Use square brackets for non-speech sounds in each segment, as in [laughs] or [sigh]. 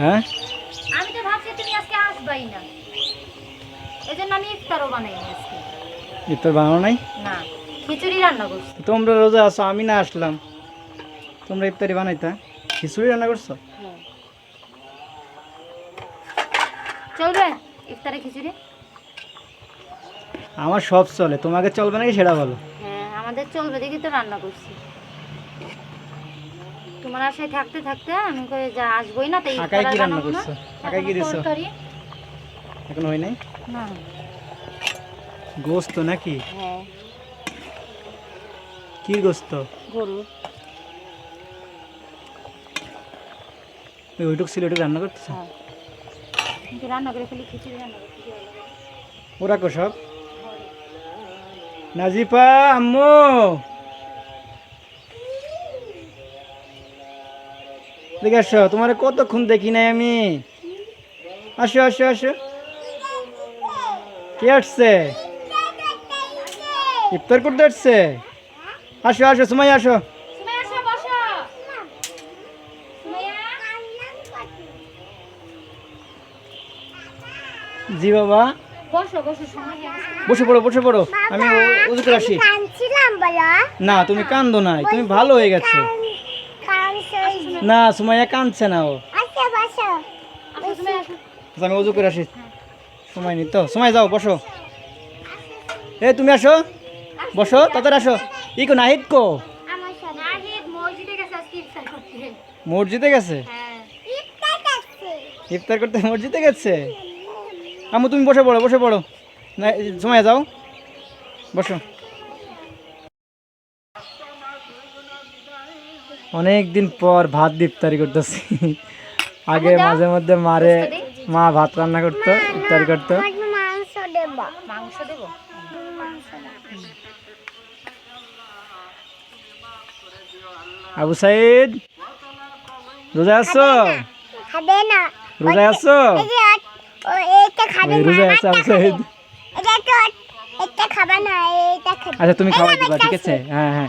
হ্যাঁ? আমি তো ভাবছি তুমি আজকে আসবাই না। এজন্য আমি ইফতারও বানাইনি আজকে। ইফতার বানানো নাই? না খিচুড়ি রান্না করছি। তোমরা রোজা আছো আমি না আসলাম। তোমরা ইফতারি বানাইতা? খিচুড়ি রান্না করছ? চলবে ইফতারে খিচুড়ি। আমার সব চলে তোমাকে চলবে নাকি সেটা বলো? হ্যাঁ আমাদের চলবে দেখি তো রান্না করছি। তোমার আশায় থাকতে থাকতে আমি কই যা আসবোই না তাই একাই কি রান্না করছ? একাই কি দিছো? এখন হয় নাই? না। গোস্ত নাকি? হ্যাঁ। কি গোস্ত? গরু ওই ওইটুক ছিল ওইটুক রান্না করতেছো? হ্যাঁ। রান্না করে ফেলি খিচুড়ি রান্না করতে ওরা কো সব? নাজিফা আম্মু! দেখে আসো তোমার কতক্ষণ দেখি নাই আমি? আসো আসো আসো। কে আসছে? ইফতার করতে আসছে? আসো আসো সময় আসো। সুমাইয়া আসো, বসো। সুমাইয়া? জি বাবা। বসো, বসো, সুমাইয়া। আসো। বসে পড়ো বসে পড়ো। আমি ও- উজু করে আসি না তুমি কান্দো নাই তুমি ভালো হয়ে গেছো। না সুমাইয়া কাঁদছে না ও। আচ্ছা আমি উজু করে আসি। সময় নেই তো সময় যাও বসো। এ তুমি আসো। বসো তাড়াতাড়ি আসো। ই কো নাহিদ কো? আমার সাথে। মসজিদে গেছে আজকে ইফতার করতে। মসজিদে গেছে? হ্যাঁ। ইফতার করতে মসজিদে গেছে? আমু তুমি বসে পড়ো বসে পড়ো। না সময় যাও। বসো। অনেক দিন পর ভাত দিয়ে ইফতারি করতেছি। [laughs] আগে মাঝে মধ্যে মারে মা ভাত রান্না করতো ইফতারি করতো। আমার মাংস দেব মাংস দেবো? মাংস আবু সাইদ রোজা আছো? রোজা আছো? রোজা আছে আবু সাইদ? আচ্ছা তুমি খাবার দিবা ঠিক আছে। হ্যাঁ হ্যাঁ।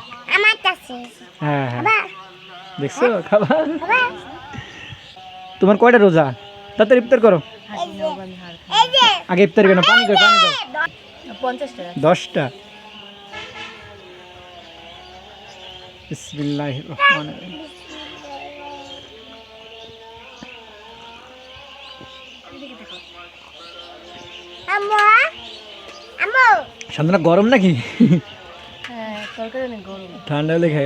হ্যাঁ হ্যাঁ। বাবা দেখছ? খাবার? তোমার কয়টা রোজা? তাড়াতাড়ি ইফতার করো। আগে ইফতার কেন পানি কই পানি দাও দশটা। বিসমিল্লাহ রহমান আম্মু আম্মু। সান্ত্বনা গরম নাকি? হ্যাঁ ঠান্ডা হলে খাই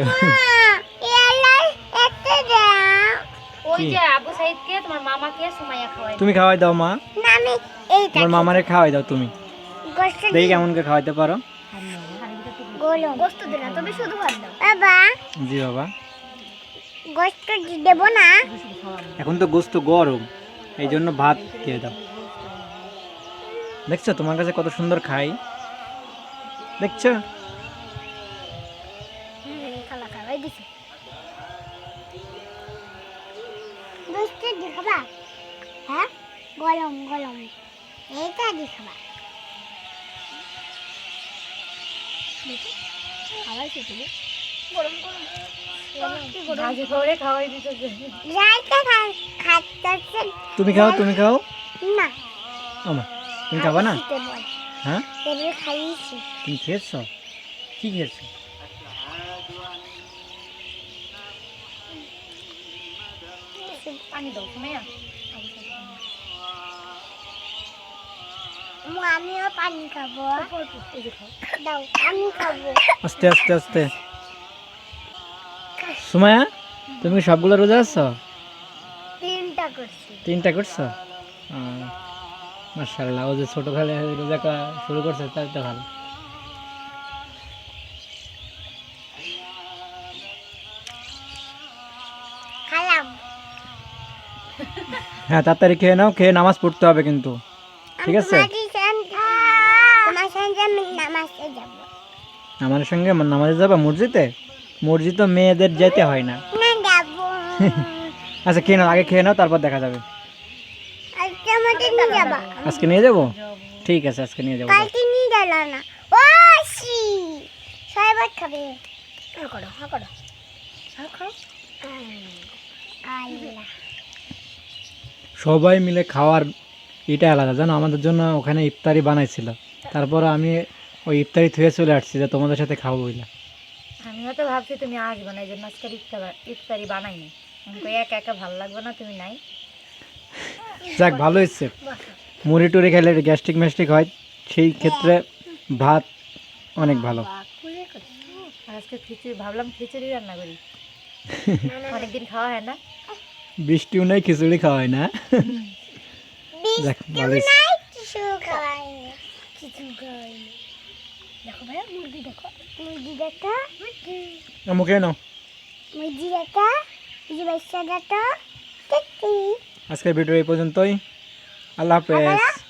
ওই যে আবু সাইদকে তোমার মামাকে সুমাইয়া খাওয়াই তুমি খাওয়াই দাও মা। না আমি এইটা তোমার মামারে খাওয়াই দাও তুমি। দেখি কেমন করে খাওয়াইতে পারো। গোলম গোস্ত দে না তুমি শুধু ভাত দাও। বাবা। জি বাবা। গোস্ত দেব না। এখন তো গোস্ত গরম এই জন্য ভাত খেয়ে দাও। দেখছ তোমার কাছে কত সুন্দর খাই। দেখছ? খালা খাওয়াই দিছে গোস্ত দি খাবা হ্যাঁ? গরম গরম। এইটা দি খাবা দেখি খাওয়াইছো তুমি গরম গরম। তুমি খাও তুমি খাও? না। আমা তুমি খাবা না? খেতে হ্যাঁ? তুমি খেয়েছো? কি খেয়েছো? পানি দাও সুমাইয়া মু আমিও পানি খাব। দাও আমি খাব। আস্তে আস্তে আস্তে। সুমায়া তুমি সবগুলো রোজা আছো? তিনটা করছি। তিনটা করছ? মার্শাল্লাহ ও যে ছোট খেলে রোজা শুরু করছে তাই তো ভালো। হ্যাঁ তাড়াতাড়ি খেয়ে নাও খেয়ে নামাজ পড়তে হবে কিন্তু। ঠিক আছে? আমার সঙ্গে নামাজে যাবা মসজিদে? মসজিদ তো মেয়েদের যেতে হয় না। না [laughs] আচ্ছা খেয়ে নাও আগে খেয়ে নাও তারপর দেখা যাবে। আজকে নিয়ে যাবা। যাব? ঠিক আছে আজকে নিয়ে যাব। যাও। কালকে নিয়ে গেল না। ও সি ছয়বার খাবে? করো করো। করো। আল্লাহ। সবাই মিলে খাওয়ার এটা আলাদা। জানো আমাদের জন্য ওখানে ইফতারি বানাইছিল। তারপর আমি ওই ইফতারি থুয়ে চলে আসছি যে তোমাদের সাথে খাব বইলা। আমিও তো ভাবছি তুমি আসবে না এই জন্য আজকে ইফতারি বানাইনি। একা একা ভালো লাগবে না তুমি নাই। যাক ভালো হচ্ছে মুড়ি টুড়ি খেলে গ্যাস্ট্রিক ম্যাস্ট্রিক হয় সেই ক্ষেত্রে ভাত অনেক ভালো। আজকে খিচুড়ি ভাবলাম খিচুড়ি রান্না করি। অনেকদিন খাওয়া হয় না। বৃষ্টিও নাই খিচুড়ি খাওয়াই না। ভালো দেখো দেখো মুখে নাও। আজকের ভিডিও এই পর্যন্তই। আল্লাহ হাফেজ।